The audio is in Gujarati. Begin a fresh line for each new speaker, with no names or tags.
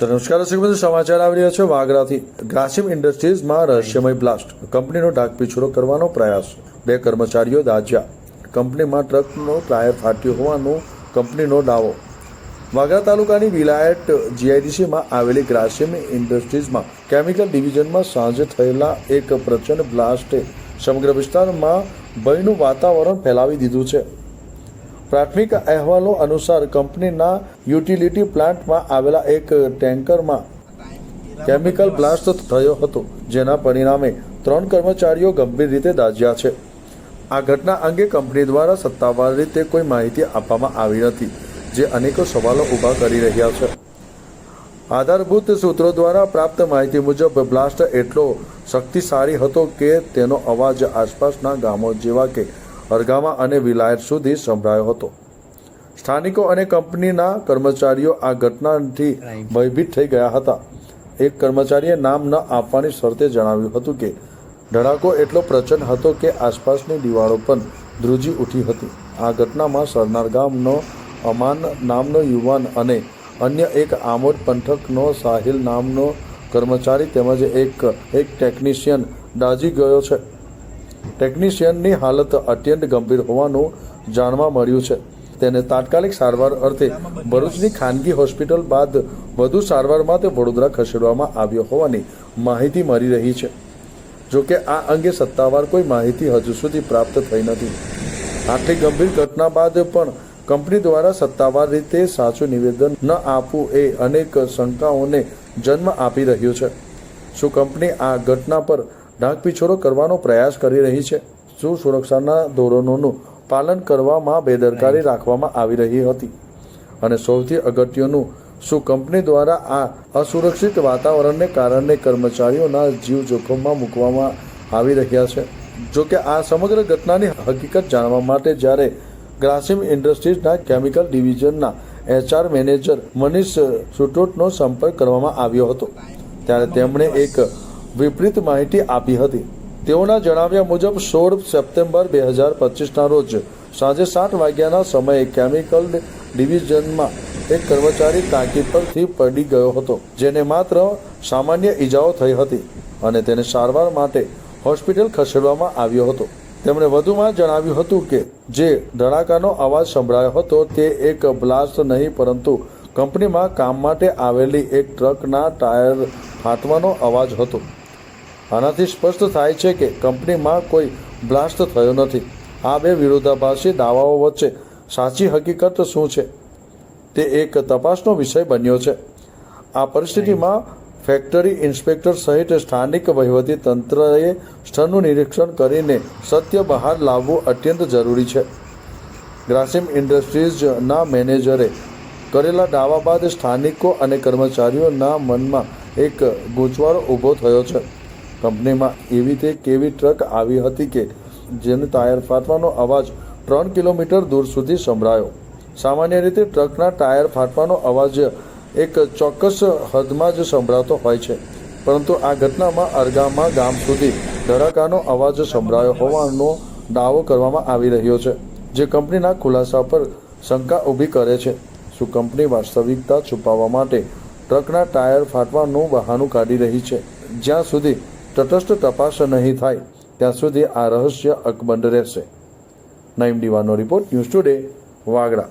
તો નમસ્કાર દર્શક સમાચાર આવી રહ્યા છે વાગરાથી. ગ્રાસિમ ઇન્ડસ્ટ્રીઝમાં રહસ્યમય બ્લાસ્ટ. કંપનીનો ઢાકપીછોડો કરવાનો પ્રયાસ. બે કર્મચારીઓ દાજ્યા. કંપનીમાં ટ્રકનો ટાયર ફાટ્યો હોવાનો કંપનીનો દાવો. વાગરા તાલુકાની વિલાયત જીઆઈડીસીમાં આવેલી ગ્રાસિમ ઇન્ડસ્ટ્રીઝમાં કેમિકલ ડિવિઝનમાં સાંજે થયેલા એક પ્રચંડ બ્લાસ્ટે સમગ્ર વિસ્તારમાં ભયનું વાતાવરણ ફેલાવી દીધું છે. પ્રાથમિક અહેવાલો અનુસાર કંપનીના યુટિલિટી પ્લાન્ટમાં આવેલા એક ટેન્કરમાં કેમિકલ બ્લાસ્ટ થયો હતો, જેના પરિણામે ત્રણ કર્મચારીઓ ગંભીર રીતે દાઝ્યા છે. આ ઘટના અંગે કંપની દ્વારા સત્તાવાર રીતે કોઈ માહિતી આપવામાં આવી નથી, જે અનેકો સવાલો ઊભા કરી રહ્યા છે. આધારભૂત સૂત્રો દ્વારા પ્રાપ્ત માહિતી મુજબ, બ્લાસ્ટ એટલો શક્તિશાળી હતો કે તેનો અવાજ આસપાસના ગામો જેવા કે અરગામા અને વિલાયત સુધી સંભળાયો હતો. સ્થાનિકો અને કંપનીના કર્મચારીઓ આ ઘટનાથી ભયભીત થઈ ગયા હતા. એક કર્મચારીએ નામ ન આપવાની શરતે જણાવ્યું હતું કે, ધડાકો એટલો પ્રચંડ હતો કે આસપાસની દિવાળો પણ ધ્રુજી ઉઠી હતી. આ ઘટનામાં સરનાર ગામનો અમાન નામનો યુવાન અને અન્ય એક આમોદ પંથકનો સાહિલ નામનો કર્મચારી તેમજ એક એક ટેકનિશિયન દાઝી ગયો છે. ટેકનિશિયનની હાલત અત્યંત ગંભીર હોવાનું જાણવા મળ્યું છે. તેને તાત્કાલિક સારવાર અર્થે ભરૂચની ખાનગી હોસ્પિટલ બાદ વધુ સારવાર માટે વડોદરા ખસેડવામાં આવ્યો હોવાની માહિતી મળી રહી છે. જોકે આ અંગે સત્તાવાર કોઈ માહિતી હજુ સુધી પ્રાપ્ત થઈ નથી. આટલી ગંભીર ઘટના બાદ પણ કંપની દ્વારા સત્તાવાર રીતે સાચું નિવેદન ન આપવું એ અનેક શંકાઓને જન્મ આપી રહ્યું છે. શું કંપની આ ઘટના પર ઢાંકપીછોડો કરવાનો પ્રયાસ કરી રહી છે. શું સુરક્ષાના ધોરણોનું પાલન કરવામાં બેદરકારી રાખવામાં આવી રહી હતી. અને સૌથી અગત્યનું શું કંપની દ્વારા આ અસુરક્ષિત વાતાવરણને કારણે કર્મચારીઓના જીવ જોખમમાં મૂકવામાં આવી રહ્યા છે? જો કે આ સમગ્ર ઘટનાની હકીકત જાણવા માટે જ્યારે ગ્રાસિમ ઇન્ડસ્ટ્રીઝના કેમિકલ ડિવિઝનના એચઆર મેનેજર મનીષ સુટોટનો સંપર્ક કરવામાં આવ્યો હતો ત્યારે તેમણે એક વિપરીત માહિતી આપી હતી. તેઓના જણાવ્યા મુજબ, સોળ સપ્ટેમ્બર બે હજાર પચીસના રોજ સાંજે સાત વાગ્યાના સમયે કેમિકલ ડિવિઝનમાં એક કર્મચારી ટાંકી પરથી પડી ગયો હતો, જેને માત્ર સામાન્ય ઈજાઓ થઈ હતી અને તેને સારવાર માટે હોસ્પિટલ ખસેડવામાં આવ્યો હતો. તેમણે વધુમાં જણાવ્યું હતું કે, જે ધડાકાનો અવાજ સંભળાયો હતો તે એક બ્લાસ્ટ નહીં, પરંતુ કંપનીમાં કામ માટે આવેલી એક ટ્રકના ટાયર ફાટવાનો અવાજ હતો. આનાથી સ્પષ્ટ થાય છે કે કંપનીમાં કોઈ બ્લાસ્ટ થયો નથી. આ બે વિરોધાભાસી દાવાઓ વચ્ચે સાચી હકીકત શું છે? તે એક તપાસનો વિષય બન્યો છે. આ પરિસ્થિતિમાં ફેક્ટરી ઇન્સ્પેક્ટર સહિત સ્થાનિક વહીવટી તંત્રએ સ્થળનું નિરીક્ષણ કરીને સત્ય બહાર લાવવું અત્યંત જરૂરી છે. ગ્રાસિમ ઇન્ડસ્ટ્રીઝના મેનેજરે કરેલા દાવા બાદ સ્થાનિકો અને કર્મચારીઓના મનમાં એક ગૂંચવાળો ઊભો થયો છે. કંપનીમાં એવી તે કેવી ટ્રક આવી હતી કે જેને ટાયર ફાટવાનો અવાજ ત્રણ કિલોમીટર દૂર સુધી સંભળાયો. સામાન્ય રીતે ટ્રકના ટાયર ફાટવાનો અવાજ એક ચોક્કસ હદમાં જ સંભળાતો હોય છે, પરંતુ આ ઘટનામાં અરગામા ગામ સુધી ધડાકાનો અવાજ સંભળાયો હોવાનો દાવો કરવામાં આવી રહ્યો છે, જે કંપનીના ખુલાસા પર શંકા ઊભી કરે છે. શું કંપની વાસ્તવિકતા છુપાવવા માટે ટ્રકના ટાયર ફાટવાનું બહાનું કાઢી રહી છે? જ્યાં સુધી તટસ્થ તપાસ નહીં થાય, ત્યાં સુધી આ રહસ્ય અકબંધ રહેશે. નાઇમ દીવાનો રિપોર્ટ ન્યૂઝ ટુડે, વાગડા.